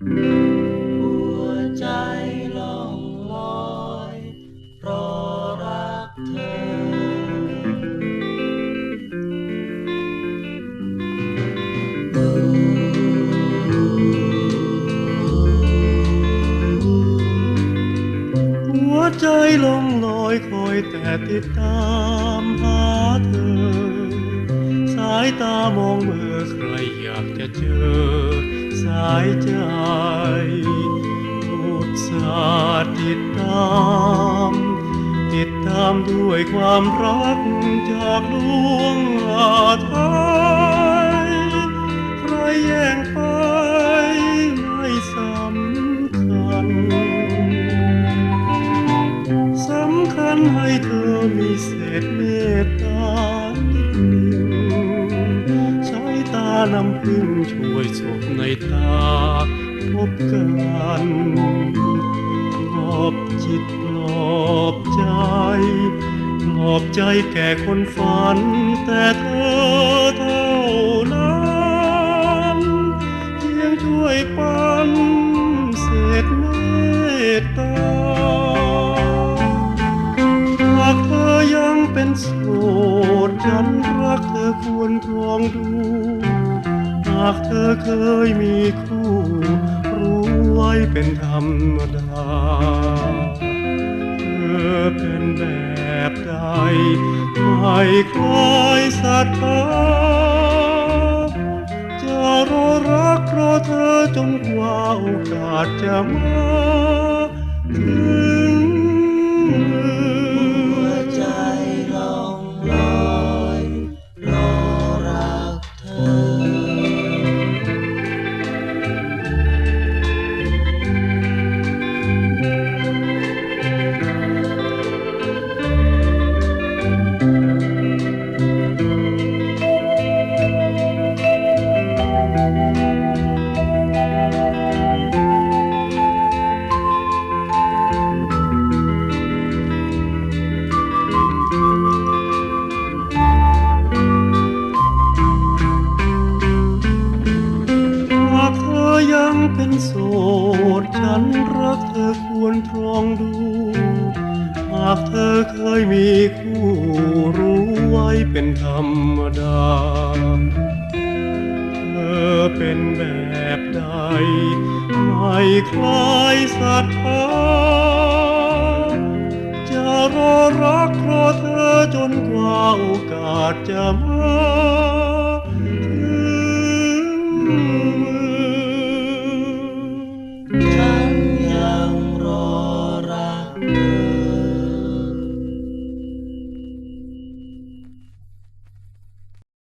หัวใจล่องลอยเพรอรักเธอ หัวใจล่องลอยคอยแต่ติดตามายตามองเมื่อใครอยากจะเจอ สายใจอุตสาห์ติดตาม ติดตามด้วยความรักจากดวงอาทยใครแย่งไปไม่สำคัญสำคัญให้เธอมีเศษ พึ่งช่วยศพในตาพบกันปลอบจิตปลอบใจปลอบใจแก่คนฝัน แต่เธอเท่านั้นเพียงช่วยปันเศษเมตตาหากเธอยังเป็นโสดฉันรักเธอควรครองดูากเธอเคยมีคู่รู้ไว้เป็นธรรมดา เธอเป็นแบบใดไม่คล้ายศรัทธาจะรอรักรอเธอจนกว่าโอกาสจะมา เธอยังเป็นโสดฉันรักเธอควรตรองดู หากเธอเคยมีคู่รู้ไว้เป็นธรรมดา เป็นแบบใด ไม่คลายศรัทธาจะรอรักรอเธอจนกว่าโอกาสจะมาถึง